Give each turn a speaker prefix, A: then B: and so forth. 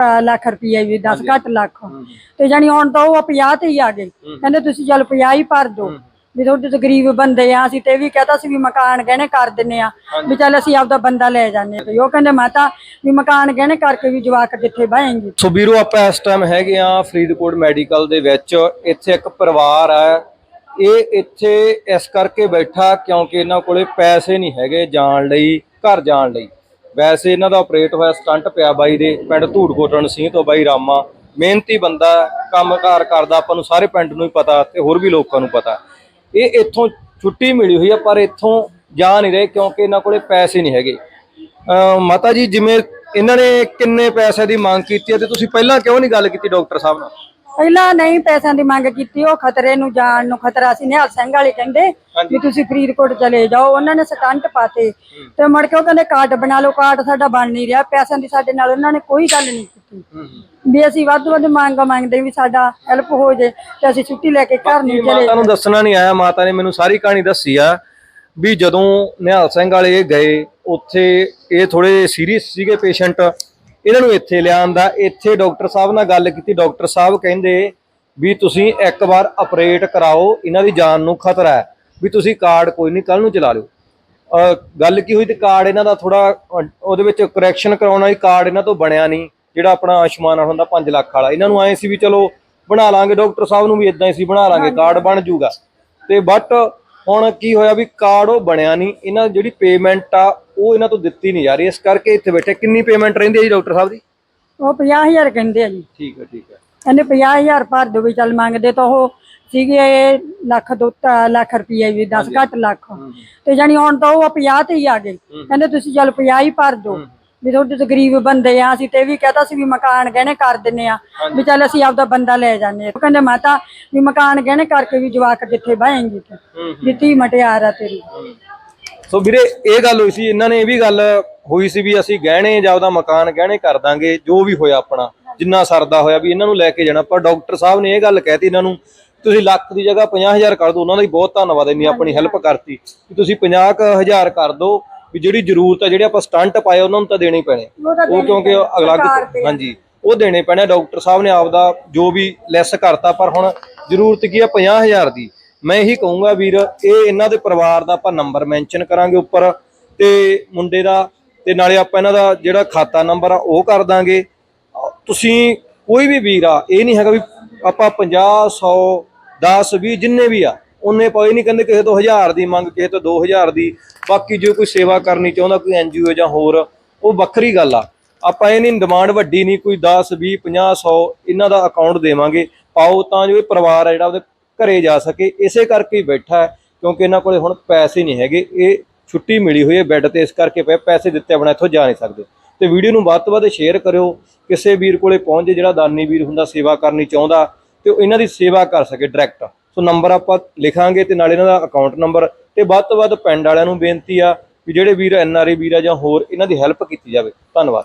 A: ਅਹ ਲੱਖ ਰੁਪਈਆ ਵੀ 10 ਘੱਟ ਲੱਖ। ਤੇ ਜਾਨੀ ਹੁਣ ਤਾਂ ਉਹ 50 ਤੇ ਹੀ ਆ ਗਏ। ਕਹਿੰਦੇ ਤੁਸੀਂ ਚੱਲ 50 ਹੀ ਭਰ ਦਿਓ। ਵੀ ਤੁਹਾਡੇ ਤੋਂ ਗਰੀਬ ਬੰਦੇ ਆ ਅਸੀਂ ਤੇ ਇਹ ਵੀ ਕਹਤਾ ਸੀ ਵੀ ਮਕਾਨ ਗਹਿਣੇ ਕਰ ਦਿੰਨੇ ਆ। ਵੀ ਚੱਲ ਅਸੀਂ ਆਪਦਾ ਬੰਦਾ ਲੈ ਜਾਂਦੇ ਆ। ਤੇ ਉਹ ਕਹਿੰਦੇ ਮਾਤਾ ਵੀ ਮਕਾਨ ਗਹਿਣੇ ਕਰਕੇ ਵੀ ਜਵਾਕ ਕਿੱਥੇ ਬਹਾਂਗੇ
B: ਸੋ ਵੀਰੋ ਆਪਾਂ ਇਸ ਟਾਈਮ ਹੈਗੇ ਆ ਫਰੀਦਕੋਟ ਮੈਡੀਕਲ ਦੇ ਵਿੱਚ। ਇੱਥੇ ਇੱਕ ਪਰਿਵਾਰ ਹੈ ਇਹ ਇੱਥੇ ਇਸ ਕਰਕੇ ਬੈਠਾ ਕਿਉਂਕਿ ਇਹਨਾਂ ਕੋਲੇ ਪੈਸੇ ਨਹੀਂ ਹੈਗੇ ਜਾਣ ਲਈ ਘਰ ਜਾਣ ਲਈ। ਵੈਸੇ ਇਹਨਾਂ ਦਾ ਆਪਰੇਟ ਹੋਇਆ ਸਟੰਟ ਪਿਆ ਬਾਈ ਦੇ, ਪਿੰਡ ਧੂੜਕੋਟਣ ਸਿੰਘ ਤੋਂ ਬਾਈ ਰਾਮਾ। ਮਿਹਨਤੀ ਬੰਦਾ ਕੰਮਕਾਰ ਕਰਦਾ, ਆਪਾਂ ਨੂੰ ਸਾਰੇ ਪਿੰਡ ਨੂੰ ਹੀ ਪਤਾ, ਤੇ ਹੋਰ ਵੀ ਲੋਕਾਂ ਨੂੰ ਪਤਾ। ਇਹ ਇੱਥੋਂ ਛੁੱਟੀ ਮਿਲੀ ਹੋਈ ਆ, ਪਰ ਇੱਥੋਂ ਜਾ ਨਹੀਂ ਰਹੇ ਕਿਉਂਕਿ ਇਹਨਾਂ ਕੋਲੇ ਪੈਸੇ ਨਹੀਂ ਹੈਗੇ। ਅਹ ਮਾਤਾ ਜੀ, ਜਿਵੇਂ ਇਹਨਾਂ ਨੇ ਕਿੰਨੇ ਪੈਸੇ ਦੀ ਮੰਗ ਕੀਤੀ ਹੈ ਤੇ ਤੁਸੀਂ ਪਹਿਲਾਂ ਕਿਉਂ ਨਹੀਂ ਗੱਲ ਕੀਤੀ ਡਾਕਟਰ ਸਾਹਿਬ ਨਾਲ?
A: ਪਹਿਲਾਂ ਨਹੀਂ ਪੈਸਿਆਂ ਦੀ ਮੰਗ ਕੀਤੀ ਉਹ ਖਤਰੇ ਨੂੰ ਜਾਣ ਨੂੰ ਖਤਰਾ ਸੀ। ਨਿਹਾਲ ਸਿੰਘ ਵਾਲੇ ਕਹਿੰਦੇ ਵੀ ਤੁਸੀਂ ਫਰੀਦਕੋਟ ਚਲੇ ਜਾਓ ਉਹਨਾਂ ਨੇ ਸਟੰਟ ਪਾਤੇ ਤੇ ਮੁੜ ਕੇ ਉਹ ਕਹਿੰਦੇ ਕਾਰਡ ਬਣਾ ਲਓ ਕਾਰਡ ਸਾਡਾ ਬਣ ਨਹੀਂ ਰਿਹਾ ਪੈਸਿਆਂ ਦੀ ਸਾਡੇ ਨਾਲ ਉਹਨਾਂ ਨੇ ਕੋਈ ਗੱਲ ਨਹੀਂ ਕੀਤੀ। ਵੀ ਅਸੀਂ ਵੱਧ ਵੱਧ ਮੰਗ ਮੰਗਦੇ ਵੀ ਸਾਡਾ ਹੈਲਪ ਹੋ ਜੇ ਤੇ ਅਸੀਂ ਛੁੱਟੀ ਲੈ ਕੇ ਘਰ ਨੂੰ ਚਲੇ।
B: ਮਾਤਾ ਨੂੰ ਦੱਸਣਾ ਨਹੀਂ ਆਇਆ ਮਾਤਾ ਨੇ ਮੈਨੂੰ ਸਾਰੀ ਕਹਾਣੀ ਦੱਸੀ ਆ ਵੀ ਜਦੋਂ ਨਿਹਾਲ ਸਿੰਘ ਵਾਲੇ ਗਏ ਉੱਥੇ ਇਹ ਥੋੜੇ ਸੀਰੀਅਸ ਸੀਗੇ ਪੇਸ਼ੈਂਟ ਇਹਨਾਂ ਨੂੰ ਇੱਥੇ ਲਿਆਂਦਾ ਇੱਥੇ ਡਾਕਟਰ ਸਾਹਿਬ ਨਾਲ ਗੱਲ ਕੀਤੀ ਡਾਕਟਰ ਸਾਹਿਬ ਕਹਿੰਦੇ ਵੀ ਤੁਸੀਂ ਇੱਕ ਵਾਰ ਆਪਰੇਟ ਕਰਾਓ ਇਹਨਾਂ ਦੀ ਜਾਨ ਨੂੰ ਖਤਰਾ ਹੈ ਵੀ ਤੁਸੀਂ ਕਾਰਡ ਕੋਈ ਨਹੀਂ ਕੱਲ ਨੂੰ ਚਲਾ ਲਿਓ। ਗੱਲ ਕੀ ਹੋਈ ਤੇ ਕਾਰਡ ਇਹਨਾਂ ਦਾ ਥੋੜਾ ਉਹਦੇ ਵਿੱਚ ਕਰੈਕਸ਼ਨ ਕਰਾਉਣ ਵਾਲੀ ਕਾਰਡ ਇਹਨਾਂ ਤੋਂ ਬਣਿਆ ਨਹੀਂ ਜਿਹੜਾ ਆਪਣਾ ਆਯੁਸ਼ਮਾਨ ਹੁੰਦਾ 5 ਲੱਖ ਵਾਲਾ। ਇਹਨਾਂ ਨੂੰ ਐ ਸੀ ਵੀ ਚਲੋ ਬਣਾ ਲਾਂਗੇ ਡਾਕਟਰ ਸਾਹਿਬ ਨੂੰ ਵੀ ਇਦਾਂ ਹੀ ਸੀ ਬਣਾ ਲਾਂਗੇ ਕਾਰਡ ਬਣ ਜੂਗਾ। ਤੇ ਬਟ ਹੁਣ ਕੀ ਹੋਇਆ ਵੀ ਕਾਰਡ ਉਹ ਬਣਿਆ ਨਹੀਂ ਇਹਨਾਂ ਦੀ ਜਿਹੜੀ ਪੇਮੈਂਟ ਆ ਉਹ ਇਹਨਾਂ ਤੋਂ ਦਿੱਤੀ ਨਹੀਂ ਜਾ ਰਹੀ। ਇਸ ਕਰਕੇ ਇੱਥੇ ਬੈਠੇ। ਕਿੰਨੀ ਪੇਮੈਂਟ ਰਹਿੰਦੀ ਹੈ ਜੀ ਡਾਕਟਰ ਸਾਹਿਬ ਦੀ?
A: ਉਹ 50000 ਕਹਿੰਦੇ ਆ ਜੀ।
B: ਠੀਕ ਹੈ ਠੀਕ ਹੈ।
A: ਕਹਿੰਦੇ 50000 ਭਰ ਦਿਓ ਵੀ ਚੱਲ ਮੰਗਦੇ ਤਾਂ ਉਹ ਸੀਗੇ ਲੱਖ ਦੋ ਤਾਂ ਲੱਖ ਰੁਪਈਆ ਵੀ 10 ਘੱਟ ਲੱਖ। ਤੇ ਜਾਨੀ ਹੁਣ ਤਾਂ ਉਹ 50 ਤੇ ਹੀ ਆ ਗਏ। ਕਹਿੰਦੇ ਤੁਸੀਂ ਚੱਲ 50 ਹੀ ਭਰ ਦਿਓ। ਵੀ ਤੁਹਾਡੇ ਤੋਂ ਗਰੀਬ ਬੰਦੇ ਆ ਅਸੀਂ ਤੇ ਵੀ ਕਹਤਾ ਸੀ ਵੀ ਮਕਾਨ ਗਹਿਣੇ ਕਰ ਦਿੰਨੇ ਆ। ਵੀ ਚੱਲ ਅਸੀਂ ਆਪਦਾ ਬੰਦਾ ਲੈ ਜਾਂਦੇ ਆ। ਕਹਿੰਦੇ ਮਾਤਾ ਵੀ ਮਕਾਨ ਗਹਿਣੇ ਕਰਕੇ ਵੀ ਜਵਾਕ ਕਿੱਥੇ ਬਹਾਂਗੇ ਵੀ ਧੀ ਮਟਿਆਰ ਆ ਤੇਰੀ।
B: ਸੋ ਵੀਰੇ ਇਹ ਗੱਲ ਹੋਈ ਸੀ ਇਹਨਾਂ ਨੇ ਇਹ ਵੀ ਗੱਲ ਹੋਈ ਸੀ ਵੀ ਅਸੀਂ ਗਹਿਣੇ ਜਾਂ ਉਹਦਾ ਮਕਾਨ ਗਹਿਣੇ ਕਰ ਦਾਂਗੇ ਜੋ ਵੀ ਹੋਇਆ ਆਪਣਾ ਜਿੰਨਾ ਸਰਦਾ ਹੋਇਆ ਵੀ ਇਹਨਾਂ ਨੂੰ ਲੈ ਕੇ ਜਾਣਾ। ਪਰ ਡਾਕਟਰ ਸਾਹਿਬ ਨੇ ਇਹ ਗੱਲ ਕਹਿਤੀ ਇਹਨਾਂ ਨੂੰ ਤੁਸੀਂ ਲੱਖ ਦੀ ਜਗ੍ਹਾ 50000 ਕਰ ਦਿਓ ਉਹਨਾਂ ਦਾ ਵੀ ਬਹੁਤ ਧੰਨਵਾਦ ਇੰਨੀ ਆਪਣੀ ਹੈਲਪ ਕਰਤੀ। ਕਿ ਤੁਸੀਂ 50000 ਕਰ ਦਿਓ ਵੀ ਜਿਹੜੀ ਜ਼ਰੂਰਤ ਹੈ ਜਿਹੜੇ ਆਪਾਂ ਸਟੰਟ ਪਾਏ ਉਹਨਾਂ ਨੂੰ ਤਾਂ ਦੇਣੇ ਹੀ ਪੈਣੇ।
A: ਉਹ
B: ਕਿਉਂਕਿ ਅਲੱਗ ਹਾਂਜੀ ਉਹ ਦੇਣੇ ਪੈਣੇ ਡਾਕਟਰ ਸਾਹਿਬ ਨੇ ਆਪਦਾ ਜੋ ਵੀ ਲੈਸ ਕਰਤਾ ਪਰ ਹੁਣ ਜ਼ਰੂਰਤ ਕੀ ਹੈ 50000 ਦੀ? ਮੈਂ ਇਹੀ ਕਹੂੰਗਾ ਵੀਰ, ਇਹ ਇਹਨਾਂ ਦੇ ਪਰਿਵਾਰ ਦਾ ਆਪਾਂ ਨੰਬਰ ਮੈਂਸ਼ਨ ਕਰਾਂਗੇ ਉੱਪਰ ਤੇ ਮੁੰਡੇ ਦਾ ਤੇ ਨਾਲੇ ਆਪਾਂ ਇਹਨਾਂ ਦਾ ਜਿਹੜਾ ਖਾਤਾ ਨੰਬਰ ਆ ਉਹ ਕਰ ਦਾਂਗੇ। ਤੁਸੀਂ ਕੋਈ ਵੀ ਵੀਰ ਆ, ਇਹ ਨਹੀਂ ਹੈਗਾ ਵੀ ਆਪਾਂ 50 100 10 20 ਜਿੰਨੇ ਵੀ ਆ, ਉਹਨੇ ਪਾਏ ਨਹੀਂ ਕਹਿੰਦੇ ਕਿਸੇ ਤੋਂ 1000 ਦੀ ਮੰਗ, ਕਿਸੇ ਤੋਂ 2000 ਦੀ। ਬਾਕੀ ਜੋ ਕੋਈ ਸੇਵਾ ਕਰਨੀ ਚਾਹੁੰਦਾ, ਕੋਈ ਐਨਜੀਓ ਜਾਂ ਹੋਰ, ਉਹ ਵੱਖਰੀ ਗੱਲ ਆ। ਆਪਾਂ ਇਹ ਨਹੀਂ ਡਿਮਾਂਡ ਵੱਡੀ ਨਹੀਂ, ਕੋਈ 10 20 50 100 ਇਹਨਾਂ ਦਾ ਅਕਾਊਂਟ ਦੇਵਾਂਗੇ। ਪਾਓ ਤਾਂ ਜੋ ਇਹ ਪਰਿਵਾਰ ਆ ਜਿਹੜਾ ਉਹਦੇ ਘਰੇ ਜਾ ਸਕੇ, ਇਸੇ ਕਰਕੇ ਹੀ ਬੈਠਾ ਹੈ, ਕਿਉਂਕਿ ਇਹਨਾਂ ਕੋਲੇ ਹੁਣ ਪੈਸੇ ਨਹੀਂ ਹੈਗੇ, ਇਹ ਛੁੱਟੀ ਮਿਲੀ ਹੋਈ ਹੈ ਬੈੱਡ ਤੇ, ਇਸ ਕਰਕੇ ਪਏ ਪੈਸੇ ਦਿੱਤੇ ਆਪਣਾ ਇੱਥੋਂ ਜਾ ਨਹੀਂ ਸਕਦੇ। ਤੇ ਵੀਡੀਓ ਨੂੰ ਵੱਧ ਤੋਂ ਵੱਧ ਸ਼ੇਅਰ ਕਰਿਓ, ਕਿਸੇ ਵੀਰ ਕੋਲੇ ਪਹੁੰਚ ਜਿਹੜਾ ਦਾਨੀ ਵੀਰ ਹੁੰਦਾ, ਸੇਵਾ ਕਰਨੀ ਚਾਹੁੰਦਾ, ਤੇ ਉਹ ਇਹਨਾਂ ਦੀ ਸੇਵਾ ਕਰ ਸਕੇ ਡਾਇਰੈਕਟ ਸੋ ਨੰਬਰ ਆਪਾਂ ਲਿਖਾਂਗੇ ਤੇ ਨਾਲ ਇਹਨਾਂ ਦਾ ਅਕਾਊਂਟ ਨੰਬਰ ਤੇ ਵੱਧ ਤੋਂ ਵੱਧ ਪਿੰਡ ਵਾਲਿਆਂ ਨੂੰ ਬੇਨਤੀ ਆ ਵੀ ਜਿਹੜੇ ਵੀਰ ਐਨਆਰਏ ਵੀਰ ਆ ਜਾਂ ਹੋਰ, ਇਹਨਾਂ ਦੀ ਹੈਲਪ ਕੀਤੀ ਜਾਵੇ। ਧੰਨਵਾਦ।